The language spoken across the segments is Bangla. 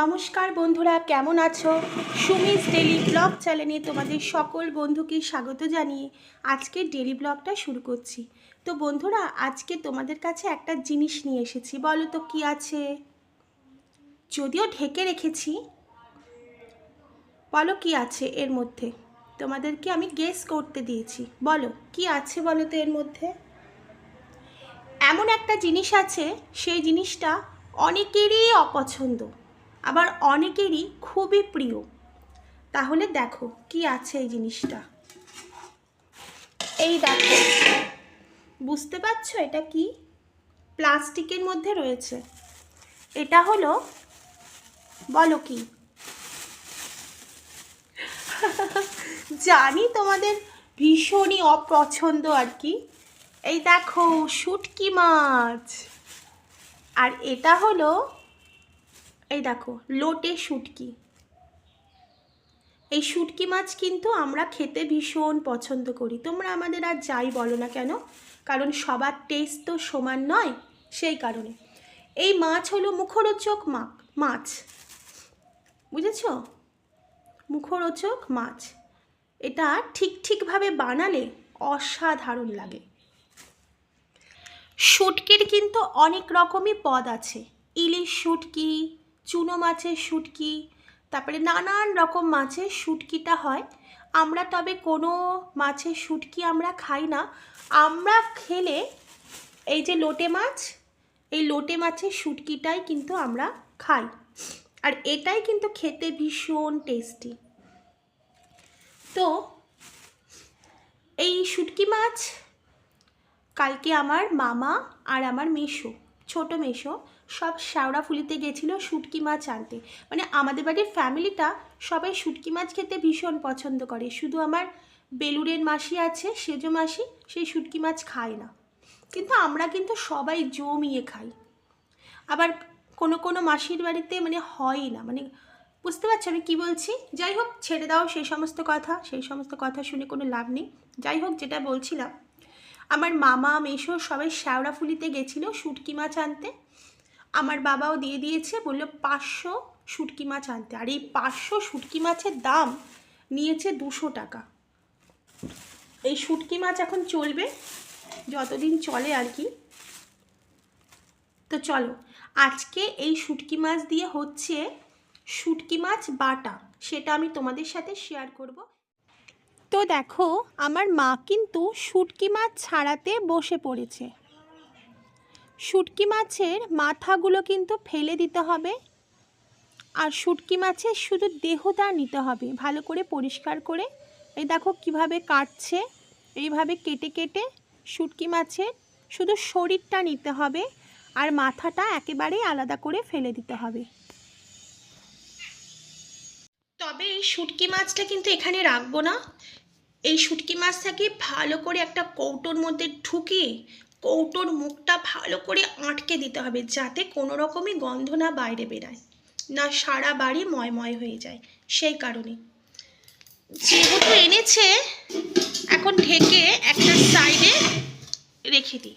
নমস্কার বন্ধুরা, কেমন আছো? সুমিস ডেলি ব্লগ চ্যানেলে তোমাদের সকল বন্ধুকে স্বাগত জানিয়ে আজকে ডেলি ব্লগটা শুরু করছি। তো বন্ধুরা, আজকে তোমাদের কাছে একটা জিনিস নিয়ে এসেছি, বলো তো কি আছে? যদিও ঢেকে রেখেছি, বলো কি আছে এর মধ্যে? তোমাদেরকে আমি গেস করতে দিয়েছি, বলো কি আছে বলো তো এর মধ্যে? এমন একটা জিনিস আছে, সেই জিনিসটা অনেকেরই অপছন্দ। আবার অনেকেরই খুবই প্রিয়। তাহলে দেখো কি আছে এই জিনিসটা। এই দেখো, বুঝতে পারছ এটা কি? প্লাস্টিকের মধ্যে রয়েছে। এটা হলো, বলো কি? জানি তোমাদের ভীষণই অপছন্দ আর কি। এই দেখো, শুটকি মাছ। আর এটা হলো এই দেখো, লোটে শুটকি। এই শুটকি মাছ কিন্তু আমরা খেতে ভীষণ পছন্দ করি। তোমরা আমাদের আর যাই বলো না কেন, কারণ সবার টেস্ট তো সমান নয়, সেই কারণে। এই মাছ হলো মুখরোচক মাক, মাছ। বুঝেছ? মুখরোচক মাছ। এটা ঠিক ঠিকভাবে বানালে অসাধারণ লাগে। শুটকির কিন্তু অনেক রকমই পদ আছে। ইলিশ শুটকি চুনো মাছের শুটকি, তারপরে নানান রকম মাছের শুটকিটা হয়। আমরা তবে কোনো মাছের শুটকি আমরা খাই না। আমরা খেলে এই যে লোটে মাছ, এই লোটে মাছের শুটকিটাই কিন্তু আমরা খাই। আর এটাই কিন্তু খেতে ভীষণ টেস্টি তো এই শুটকি মাছ, কালকে আমার মামা আর আমার মেশো, ছোট মেশো সব শ্যাওড়াফুলিতে গেছিল শুটকি মাছ আনতে। মানে আমাদের বাড়ির ফ্যামিলিটা সবাই শুটকি মাছ খেতে ভীষণ পছন্দ করে। শুধু আমার বেলুড়ের মাসি আছে, সেজো মাসি, সেই শুটকি মাছ খায় না। কিন্তু আমরা কিন্তু সবাই জমিয়ে খাই। আবার কোনো কোনো মাসির বাড়িতে মানে হয় না। মানে বুঝতে পারছ আমি কী বলছি? যাই হোক, ছেড়ে দাও সেই সমস্ত কথা। সেই সমস্ত কথা শুনে কোনো লাভ নেই। যাই হোক, যেটা বলছিলাম, আমার মামা মেশো সবাই শ্যাওড়াফুলিতে গেছিল শুটকি মাছ আনতে। আমার বাবাও দিয়ে দিয়েছে, বলল পাঁচশো শুটকি মাছ আনতে। আর এই পাঁচশো শুটকি মাছের দাম নিয়েছে দুশো টাকা। এই শুটকি মাছ এখন চলবে, যতদিন চলে আর কি। তো চলো, আজকে এই শুটকি মাছ দিয়ে হচ্ছে শুটকি মাছ বাটা, সেটা আমি তোমাদের সাথে শেয়ার করব। তো দেখো, আমার মা কিন্তু শুটকি মাছ ছাড়াতে বসে পড়েছে। শুটকি মাছের মাথাগুলো কিন্তু ফেলে দিতে হবে। আর শুটকি মাছের শুধু দেহটা নিতে হবে, ভালো করে পরিষ্কার করে। এই দেখো কীভাবে কাটছে, এইভাবে কেটে কেটে শুটকি মাছের শুধু শরীরটা নিতে হবে আর মাথাটা একেবারেই আলাদা করে ফেলে দিতে হবে। তবে এই শুটকি মাছটা কিন্তু এখানে রাখব না। এই শুটকি মাছটাকে ভালো করে একটা কৌটোর মধ্যে ঢুকিয়ে কৌটোর মুখটা ভালো করে আটকে দিতে হবে যাতে কোনো রকমই গন্ধ না বাইরে বেরায়। না সারা বাড়ি ময়ময় হয়ে যায়। সেই কারণে। যেহেতু এনেছে, এখন ঢেকে একটা সাইডে রেখে দিই।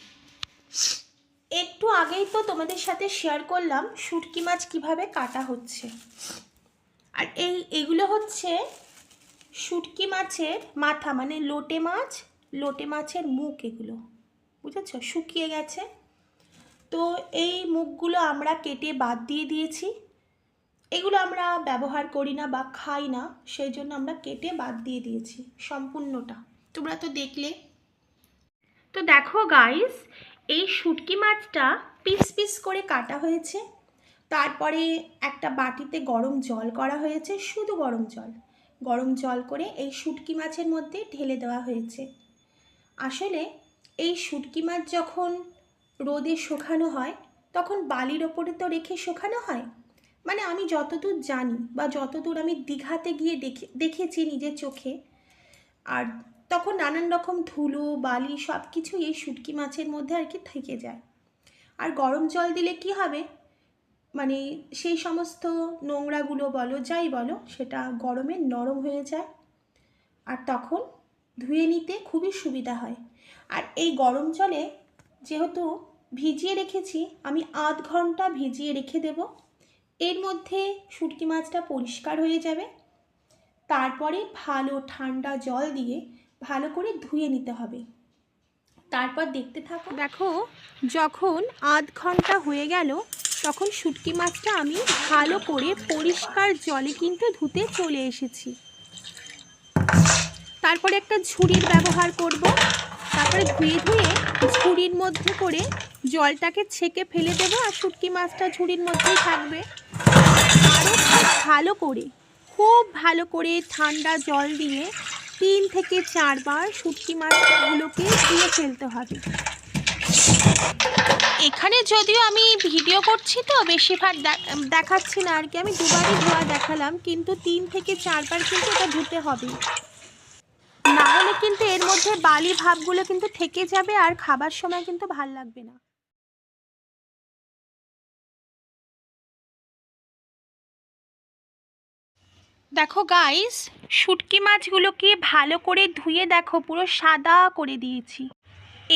একটু আগেই তো তোমাদের সাথে শেয়ার করলাম শুটকি মাছ কীভাবে কাটা হচ্ছে। আর এই, এগুলো হচ্ছে শুটকি মাছের মাথা মানে লোটে মাছ, লোটে মাছের মুখ এগুলো। বুঝেছ? শুকিয়ে গেছে। তো এই মুখগুলো আমরা কেটে বাদ দিয়ে দিয়েছি। এগুলো আমরা ব্যবহার করি না বা খাই না, সেই জন্য আমরা কেটে বাদ দিয়ে দিয়েছি সম্পূর্ণটা। তোমরা তো দেখলে। তো দেখো গাইস এই শুটকি মাছটা পিস পিস করে কাটা হয়েছে। তারপরে একটা বাটিতে গরম জল করা হয়েছে, শুধু গরম জল। গরম জল করে এই শুটকি মাছের মধ্যে ঢেলে দেওয়া হয়েছে। আসলে এই শুটকি মাছ যখন রোদে শুকানো হয়, তখন বালির ওপরে তো রেখে শুকানো হয়? মানে আমি যতদূর জানি বা যতদূর আমি দীঘাতে গিয়ে দেখে, দেখেছি নিজের চোখে, আর তখন নানান রকম ধুলো, বালি সব কিছু এই শুটকি মাছের মধ্যে আর কি থেকে যায়। আর গরম জল দিলে কি হবে? মানে সেই সমস্ত নোংরাগুলো বলো, যাই বলো, সেটা গরমে নরম হয়ে যায়। আর তখন ধুয়ে নিতে খুবই সুবিধা হয়। আর এই গরম জলে যেহেতু ভিজিয়ে রেখেছি, আমি আধ ঘণ্টা ভিজিয়ে রেখে দেব। এর মধ্যে শুটকি মাছটা পরিষ্কার হয়ে যাবে। তারপরে ভালো ঠান্ডা জল দিয়ে ভালো করে ধুয়ে নিতে হবে। তারপর দেখতে থাকো। দেখো, যখন আধ ঘণ্টা হয়ে গেল, তখন শুটকি মাছটা আমি ভালো করে পরিষ্কার জলে কিন্তু ধুতে চলে এসেছি। তারপরে একটা ঝুড়ির ব্যবহার করব। তারপরে ধুয়ে ধুয়ে ঝুড়ির মধ্যে করে জলটাকে ছেঁকে ফেলে দেবো আর শুটকি মাছটা ঝুড়ির মধ্যেই থাকবে। আরও খুব ভালো করে, খুব ভালো করে ঠান্ডা জল দিয়ে তিন থেকে চারবার শুটকি মাছগুলোকে ধুয়ে ফেলতে হবে। এখানে যদিও আমি ভিডিও করছি তো, বেশিরভাগ দেখাচ্ছি না আর কি। আমি দুবারই ধোয়া দেখালাম, কিন্তু তিন থেকে চারবার কিন্তু এটা ধুতে হবে। না হলে কিন্তু এর মধ্যে বালি ভাবগুলো কিন্তু থেকে যাবে আর খাবার সময় কিন্তু ভালো লাগবে না। দেখো গাইস শুটকি মাছগুলোকে ভালো করে ধুয়ে দেখো, পুরো সাদা করে দিয়েছি।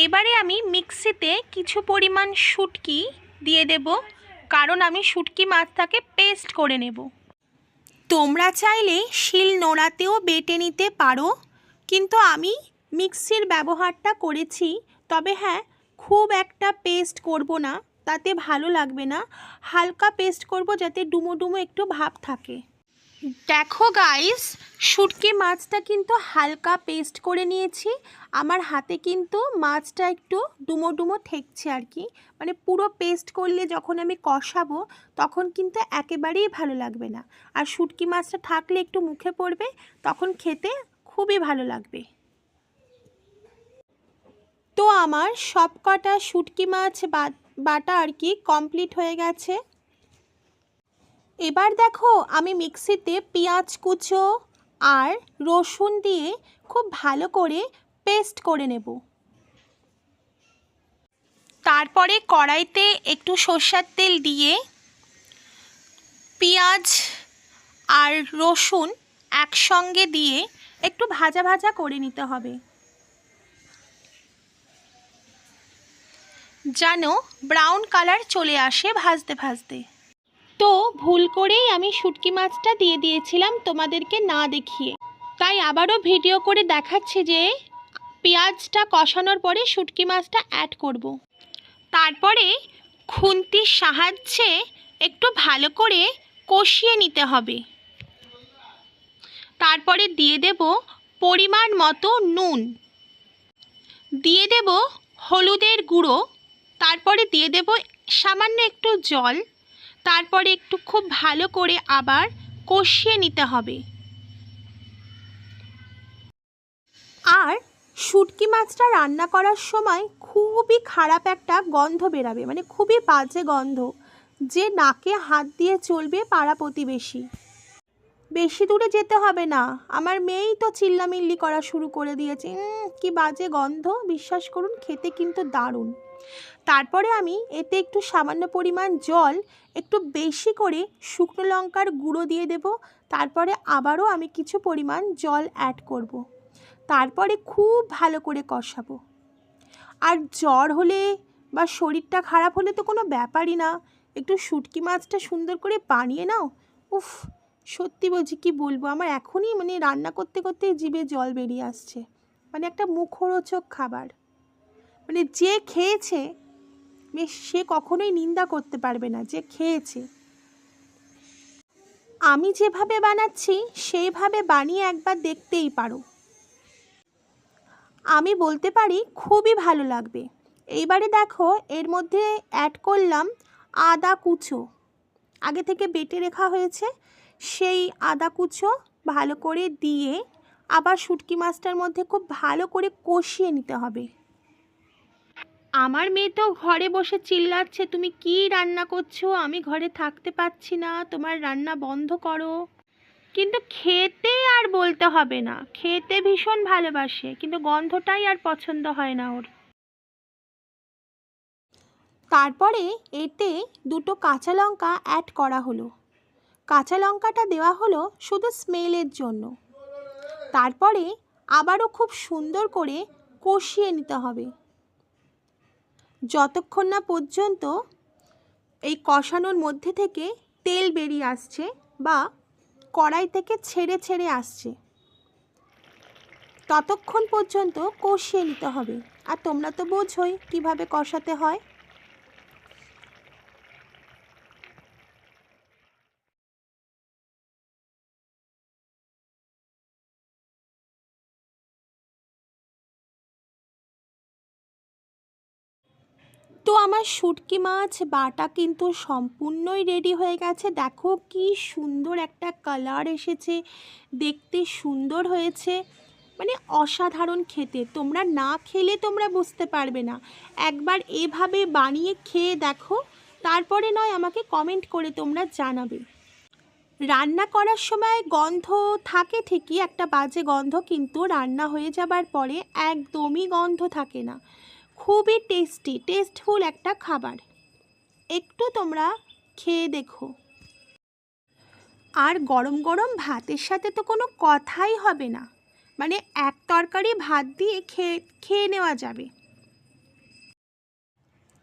এবারে আমি মিক্সিতে কিছু পরিমাণ শুটকি দিয়ে দেব, কারণ আমি শুটকি মাছটাকে পেস্ট করে নেব। তোমরা চাইলে শিল নোড়াতেও বেটে নিতে পারো কিন্তু আমি মিক্সির ব্যবহারটা করেছি, তবে হ্যাঁ খুব একটা পেস্ট করব না, তাতে ভালো লাগবে না। হালকা পেস্ট করব যাতে ডুমো ডুমো একটু ভাব থাকে। দেখো গাইস শুটকি মাছটা কিন্তু হালকা পেস্ট করে নিয়েছি। আমার হাতে কিন্তু মাছটা একটু ডুমো ডুমো ঠেকছে আর কি। মানে পুরো পেস্ট করলে যখন আমি কষাবো, তখন কিন্তু একেবারেই ভালো লাগবে না। আর শুটকি মাছটা থাকলে একটু মুখে পড়বে, তখন খেতে খুবই ভালো লাগবে। তো আমার সবকটা শুটকি মাছ বাটা আর কি কমপ্লিট হয়ে গেছে। এবার দেখো আমি মিক্সিতে পেঁয়াজ কুচো আর রসুন দিয়ে খুব ভালো করে পেস্ট করে নেব। তারপরে কড়াইতে একটু সর্ষার তেল দিয়ে পেঁয়াজ আর রসুন একসঙ্গে দিয়ে একটু ভাজা ভাজা করে নিতে হবে। যেন ব্রাউন কালার চলে আসে ভাজতে ভাজতে। তো ভুল করেই আমি শুটকি মাছটা দিয়ে দিয়েছিলাম তোমাদেরকে না দেখিয়ে। তাই আবারও ভিডিও করে দেখাচ্ছি যে পেঁয়াজটা কষানোর পরে শুটকি মাছটা অ্যাড করব। তারপরে খুন্তির সাহায্যে একটু ভালো করে কষিয়ে নিতে হবে। তারপরে দিয়ে দেব পরিমাণ মতো নুন। দিয়ে দেব হলুদের গুঁড়ো, তারপরে দিয়ে দেব সামান্য একটু জল, তারপরে একটু খুব ভালো করে আবার কষিয়ে নিতে হবে। আর শুটকি মাছটা রান্না করার সময় খুবই খারাপ একটা গন্ধ বেরাবে মানে খুবই বাজে গন্ধ, যে নাকে হাত দিয়ে চলবে পাড়া প্রতিবেশী। বেশি দূরে যেতে হবে না। আমার মেয়েই তো চিল্লামিল্লি করা শুরু করে দিয়েছে। কি বাজে গন্ধ। বিশ্বাস করুন, খেতে কিন্তু দারুণ। তারপরে আমি এতে একটু সামান্য পরিমাণ জল, একটু বেশি করে শুকনো লঙ্কার গুঁড়ো দিয়ে দেব। তারপরে আবারও আমি কিছু পরিমাণ জল অ্যাড করব। তারপরে খুব ভালো করে কষাবো। আর জ্বর হলে বা শরীরটা খারাপ হলে তো কোনো ব্যাপারই না। একটু শুটকি মাছটা সুন্দর করে বানিয়ে নাও। উফ সত্যি বলছি, কি বলব? আমার এখনই মানে রান্না করতে করতে জিভে জল বেরিয়ে আসছে। মানে একটা মুখরোচক খাবার। মানে যে খেয়েছে সে কখনোই নিন্দা করতে পারবে না, যে খেয়েছে। আমি যেভাবে বানাচ্ছি, সেইভাবে বানিয়ে একবার দেখতেই পারো। আমি বলতে পারি, খুবই ভালো লাগবে। এইবারে দেখো, এর মধ্যে অ্যাড করলাম আদা কুচো। আগে থেকে বেটে রেখা হয়েছে। সেই আদা কুচো ভালো করে দিয়ে আবার শুটকি মাছটার মধ্যে খুব ভালো করে কষিয়ে নিতে হবে। আমার মেয়ে তো ঘরে বসে চিল্লাচ্ছে, তুমি কি রান্না করছ? আমি ঘরে থাকতে পারছি না, তোমার রান্না বন্ধ করো। কিন্তু খেতে আর বলতে হবে না, খেতে ভীষণ ভালোবাসে, কিন্তু গন্ধটাই আর পছন্দ হয় না ওর। তারপরে এতে দুটো কাঁচা লঙ্কা অ্যাড করা হলো। কাঁচা লঙ্কাটা দেওয়া হলো শুধু স্মেলের জন্য। তারপরে আবারও খুব সুন্দর করে কষিয়ে নিতে হবে। যতক্ষণ না পর্যন্ত এই কষানোর মধ্যে থেকে তেল বেরিয়ে আসছে বা কড়াই থেকে ছেড়ে ছেড়ে আসছে, ততক্ষণ পর্যন্ত কষিয়ে নিতে হবে। আর তোমরা তো বোঝোই কীভাবে কষাতে হয়। তো আমার শুটকি মাছ, বাটা কিন্তু সম্পূর্ণই রেডি হয়ে গেছে। দেখো কি সুন্দর একটা কালার এসেছে। দেখতে সুন্দর হয়েছে। মানে অসাধারণ খেতে। তোমরা না খেলে তোমরা বুঝতে পারবে না। একবার এভাবে বানিয়ে খেয়ে দেখো। তারপরে নয়, আমাকে কমেন্ট করে তোমরা জানাবে। রান্না করার সময় গন্ধ থাকে ঠিকই, একটা বাজে গন্ধ, কিন্তু রান্না হয়ে যাবার পরে একদমই গন্ধ থাকে না। খুবই টেস্টি টেস্টফুল একটা খাবার। একটু তোমরা খেয়ে দেখো। আর গরম গরম ভাতের সাথে তো কোনো কথাই হবে না। মানে এক তরকারি ভাত দিয়ে খেয়ে খেয়ে নেওয়া যাবে।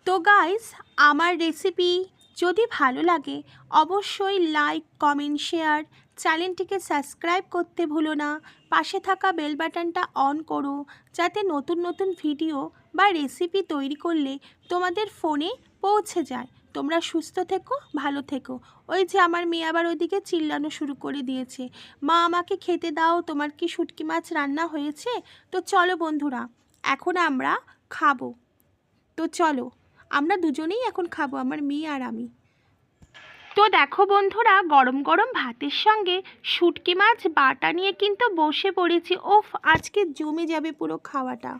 তো গাইস আমার রেসিপি যদি ভালো লাগে, অবশ্যই লাইক কমেন্ট শেয়ার চ্যানেলটিকে সাবস্ক্রাইব করতে ভুলো না। পাশে থাকা বেল বাটনটা অন করো, যাতে নতুন নতুন ভিডিও বা রেসিপি তৈরি করলে তোমাদের ফোনে পৌঁছে যায়। তোমরা সুস্থ থেকো, ভালো থেকো। ওই যে আমার মেয়ে আবার ওইদিকে চিল্লানো শুরু করে দিয়েছে। মা, আমাকে খেতে দাও, তোমার কি শুটকি মাছ রান্না হয়েছে? তো চলো বন্ধুরা, এখন আমরা খাব। তো চলো, আমরা দুজনেই এখন খাব, আমার মেয়ে আর আমি। তো দেখো বন্ধুরা, গরম গরম ভাতের সঙ্গে শুটকি মাছ, বাটা নিয়ে কিন্তু বসে পড়েছি। ওফ, আজকে জমে যাবে পুরো খাওয়াটা।